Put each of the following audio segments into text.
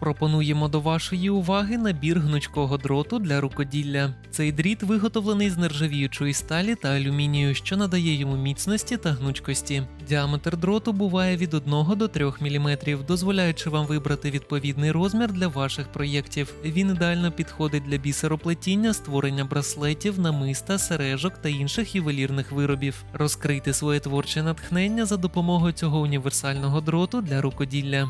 Пропонуємо до вашої уваги набір гнучкого дроту для рукоділля. Цей дріт виготовлений з нержавіючої сталі та алюмінію, що надає йому міцності та гнучкості. Діаметр дроту буває від 1 до 3 мм, дозволяючи вам вибрати відповідний розмір для ваших проєктів. Він ідеально підходить для бісероплетіння, створення браслетів, намиста, сережок та інших ювелірних виробів. Розкрийте своє творче натхнення за допомогою цього універсального дроту для рукоділля.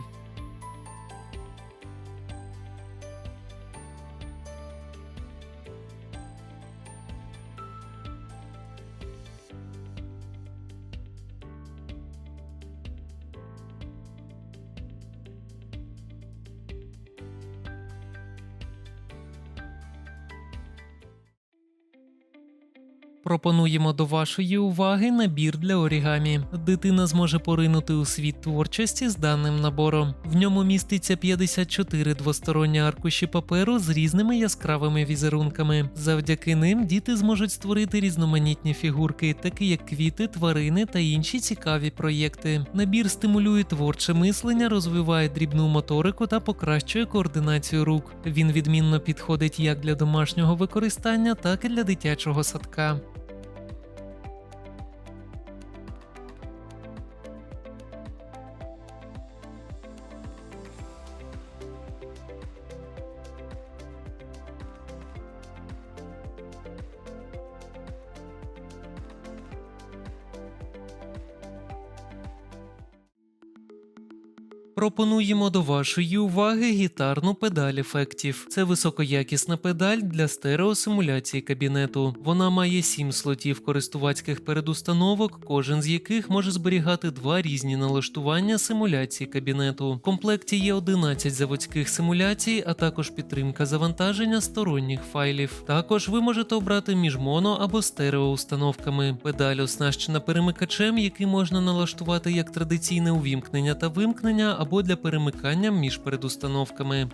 Пропонуємо до вашої уваги набір для орігамі. Дитина зможе поринути у світ творчості з даним набором. В ньому міститься 54 двосторонні аркуші паперу з різними яскравими візерунками. Завдяки ним діти зможуть створити різноманітні фігурки, такі як квіти, тварини та інші цікаві проєкти. Набір стимулює творче мислення, розвиває дрібну моторику та покращує координацію рук. Він відмінно підходить як для домашнього використання, так і для дитячого садка. Пропонуємо до вашої уваги гітарну педаль ефектів. Це високоякісна педаль для стереосимуляції кабінету. Вона має 7 слотів користувацьких передустановок, кожен з яких може зберігати два різні налаштування симуляції кабінету. В комплекті є 11 заводських симуляцій, а також підтримка завантаження сторонніх файлів. Також ви можете обрати між моно або стереоустановками. Педаль оснащена перемикачем, який можна налаштувати як традиційне увімкнення та вимкнення або для перемикання між передустановками.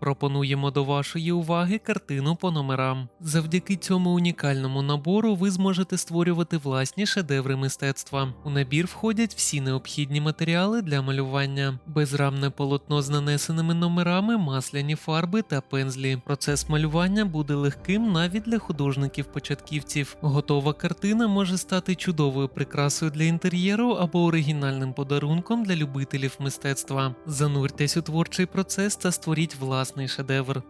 Пропонуємо до вашої уваги картину по номерам. Завдяки цьому унікальному набору ви зможете створювати власні шедеври мистецтва. У набір входять всі необхідні матеріали для малювання, безрамне полотно з нанесеними номерами, масляні фарби та пензлі. Процес малювання буде легким навіть для художників-початківців. Готова картина може стати чудовою прикрасою для інтер'єру або оригінальним подарунком для любителів мистецтва. Зануртесь у творчий процес та створіть власний шедевр.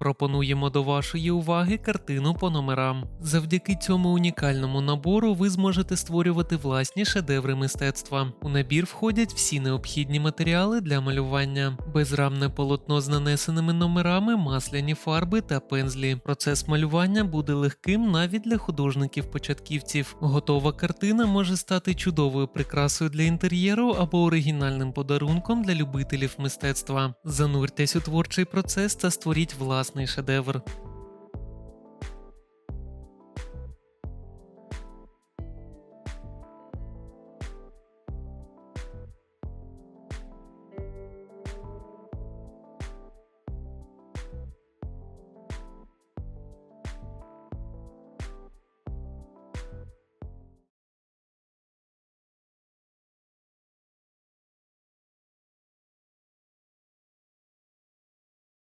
Пропонуємо до вашої уваги картину по номерам. Завдяки цьому унікальному набору ви зможете створювати власні шедеври мистецтва. У набір входять всі необхідні матеріали для малювання, безрамне полотно з нанесеними номерами, масляні фарби та пензлі. Процес малювання буде легким навіть для художників-початківців. Готова картина може стати чудовою прикрасою для інтер'єру або оригінальним подарунком для любителів мистецтва. Зануртесь у творчий процес та створіть власний шедевр.